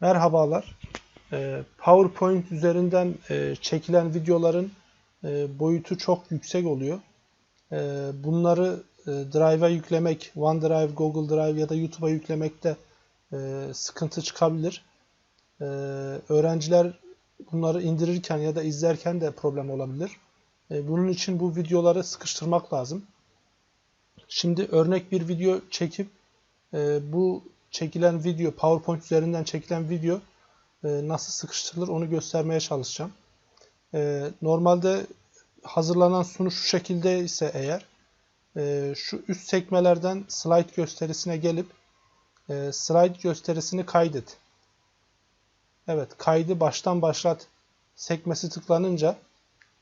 Merhabalar. Ee, PowerPoint üzerinden e, çekilen videoların e, boyutu çok yüksek oluyor. E, bunları Drive'a yüklemek, OneDrive, Google Drive ya da YouTube'a yüklemekte sıkıntı çıkabilir. Öğrenciler bunları indirirken ya da izlerken de problem olabilir. Bunun için bu videoları sıkıştırmak lazım. Şimdi örnek bir video çekip bu çekilen video, PowerPoint üzerinden çekilen video e, nasıl sıkıştırılır onu göstermeye çalışacağım. E, normalde hazırlanan sunu şu şekilde ise eğer e, şu üst sekmelerden slide gösterisine gelip e, slide gösterisini kaydet. Evet kaydı baştan başlat sekmesi tıklanınca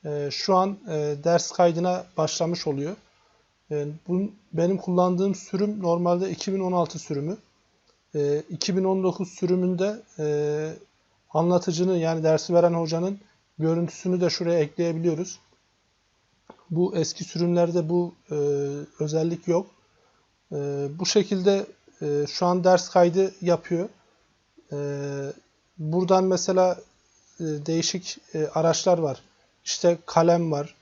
e, şu an e, ders kaydına başlamış oluyor. E, bu, benim kullandığım sürüm normalde 2016 sürümü. 2019 ee, sürümünde e, anlatıcının yani dersi veren hocanın görüntüsünü de şuraya ekleyebiliyoruz. Bu eski sürümlerde bu e, özellik yok. E, bu şekilde şu an ders kaydı yapıyor. buradan mesela değişik araçlar var. İşte kalem var.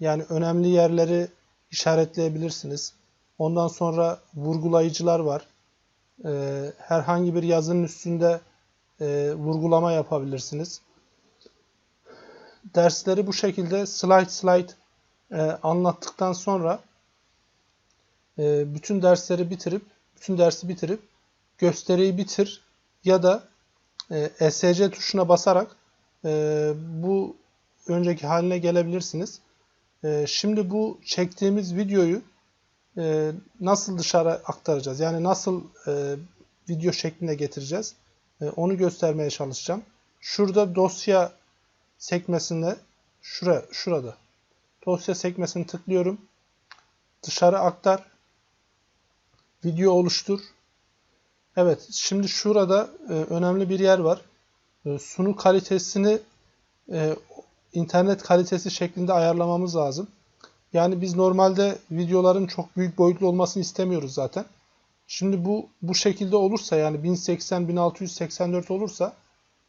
Yani önemli yerleri işaretleyebilirsiniz. Ondan sonra vurgulayıcılar var e, herhangi bir yazının üstünde e, vurgulama yapabilirsiniz. Dersleri bu şekilde slide slide e, anlattıktan sonra e, bütün dersleri bitirip bütün dersi bitirip gösteriyi bitir ya da e, ESC tuşuna basarak e, bu önceki haline gelebilirsiniz. E, şimdi bu çektiğimiz videoyu e, nasıl dışarı aktaracağız? Yani nasıl e, video şeklinde getireceğiz? E, onu göstermeye çalışacağım. Şurada dosya sekmesinde şura, şurada dosya sekmesini tıklıyorum. Dışarı aktar. Video oluştur. Evet, şimdi şurada e, önemli bir yer var. E, sunu kalitesini e, internet kalitesi şeklinde ayarlamamız lazım. Yani biz normalde videoların çok büyük boyutlu olmasını istemiyoruz zaten. Şimdi bu bu şekilde olursa yani 1080 1684 olursa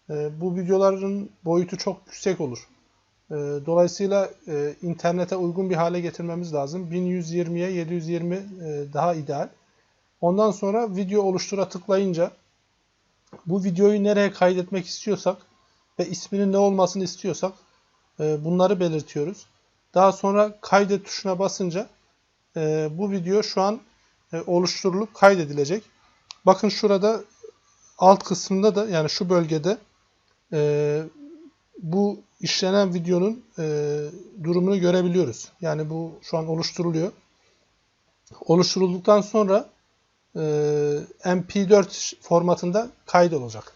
e, bu videoların boyutu çok yüksek olur. E, dolayısıyla e, internete uygun bir hale getirmemiz lazım. 1120'ye 720 e, daha ideal. Ondan sonra video oluştura tıklayınca bu videoyu nereye kaydetmek istiyorsak ve isminin ne olmasını istiyorsak e, bunları belirtiyoruz. Daha sonra kaydet tuşuna basınca e, bu video şu an e, oluşturulup kaydedilecek. Bakın şurada alt kısmında da yani şu bölgede e, bu işlenen videonun e, durumunu görebiliyoruz. Yani bu şu an oluşturuluyor. Oluşturulduktan sonra e, MP4 formatında kaydolacak.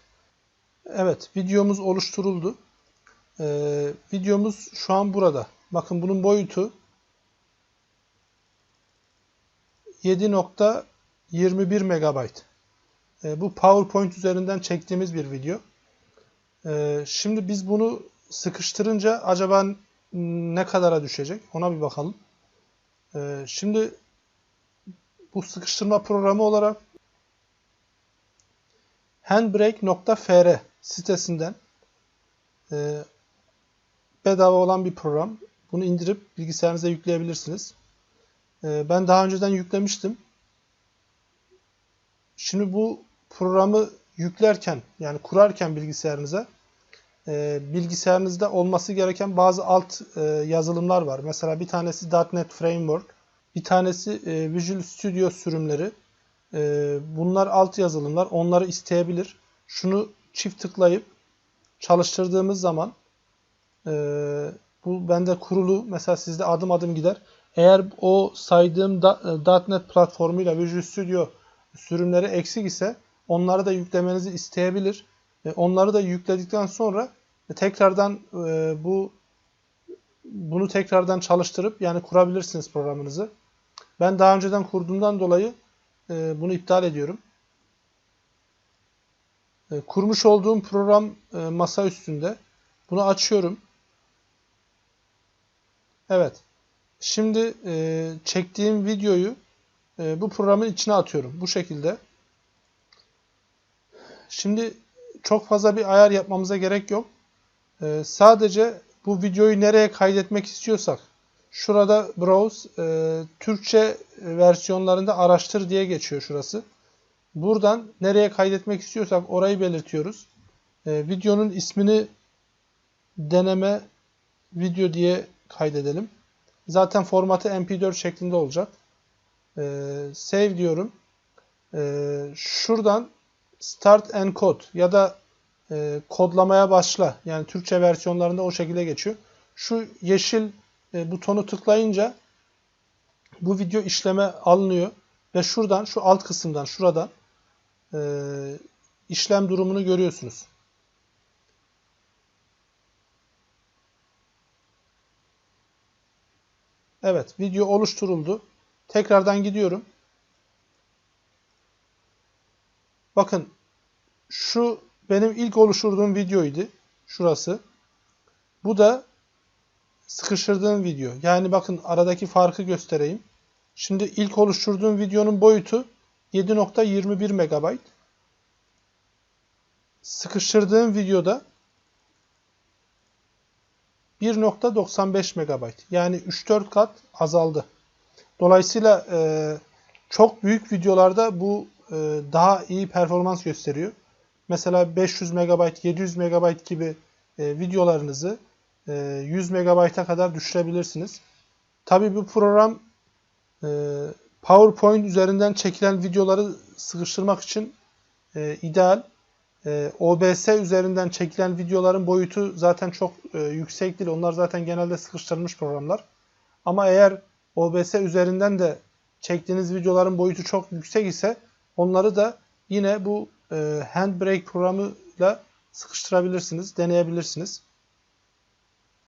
Evet videomuz oluşturuldu. E, videomuz şu an burada. Bakın bunun boyutu 7.21 MB. E, bu PowerPoint üzerinden çektiğimiz bir video. E, şimdi biz bunu sıkıştırınca acaba ne kadara düşecek? Ona bir bakalım. E, şimdi bu sıkıştırma programı olarak handbrake.fr sitesinden e, bedava olan bir program. Bunu indirip bilgisayarınıza yükleyebilirsiniz. Ee, ben daha önceden yüklemiştim. Şimdi bu programı yüklerken yani kurarken bilgisayarınıza e, bilgisayarınızda olması gereken bazı alt e, yazılımlar var. Mesela bir tanesi .NET Framework, bir tanesi e, Visual Studio sürümleri. Bunlar alt yazılımlar. Onları isteyebilir. Şunu çift tıklayıp çalıştırdığımız zaman bu bende kurulu. Mesela sizde adım adım gider. Eğer o saydığım e, .NET platformuyla Visual Studio sürümleri eksik ise onları da yüklemenizi isteyebilir. Onları da yükledikten sonra tekrardan e, bu bunu tekrardan çalıştırıp yani kurabilirsiniz programınızı. Ben daha önceden kurduğumdan dolayı e, bunu iptal ediyorum. Kurmuş olduğum program masa üstünde. Bunu açıyorum. Evet. Şimdi e, çektiğim videoyu e, bu programın içine atıyorum. Bu şekilde. Şimdi çok fazla bir ayar yapmamıza gerek yok. Ee, sadece bu videoyu nereye kaydetmek istiyorsak şurada browse e, Türkçe versiyonlarında araştır diye geçiyor şurası. Buradan nereye kaydetmek istiyorsak orayı belirtiyoruz. Ee, videonun ismini deneme video diye kaydedelim. Zaten formatı mp4 şeklinde olacak. Ee, save diyorum. Ee, şuradan start encode ya da e, kodlamaya başla. Yani Türkçe versiyonlarında o şekilde geçiyor. Şu yeşil e, butonu tıklayınca bu video işleme alınıyor ve şuradan şu alt kısımdan şuradan e, işlem durumunu görüyorsunuz. Evet, video oluşturuldu. Tekrardan gidiyorum. Bakın şu benim ilk oluşturduğum videoydu. Şurası. Bu da sıkıştırdığım video. Yani bakın aradaki farkı göstereyim. Şimdi ilk oluşturduğum videonun boyutu 7.21 MB. Sıkıştırdığım videoda 1.95 MB. Yani 3-4 kat azaldı. Dolayısıyla e, çok büyük videolarda bu e, daha iyi performans gösteriyor. Mesela 500 MB, 700 MB gibi e, videolarınızı e, 100 MB'a kadar düşürebilirsiniz. Tabi bu program e, PowerPoint üzerinden çekilen videoları sıkıştırmak için e, ideal. E, OBS üzerinden çekilen videoların boyutu zaten çok e, yüksek değil. Onlar zaten genelde sıkıştırılmış programlar. Ama eğer OBS üzerinden de çektiğiniz videoların boyutu çok yüksek ise onları da yine bu e, Handbrake programıyla sıkıştırabilirsiniz, deneyebilirsiniz.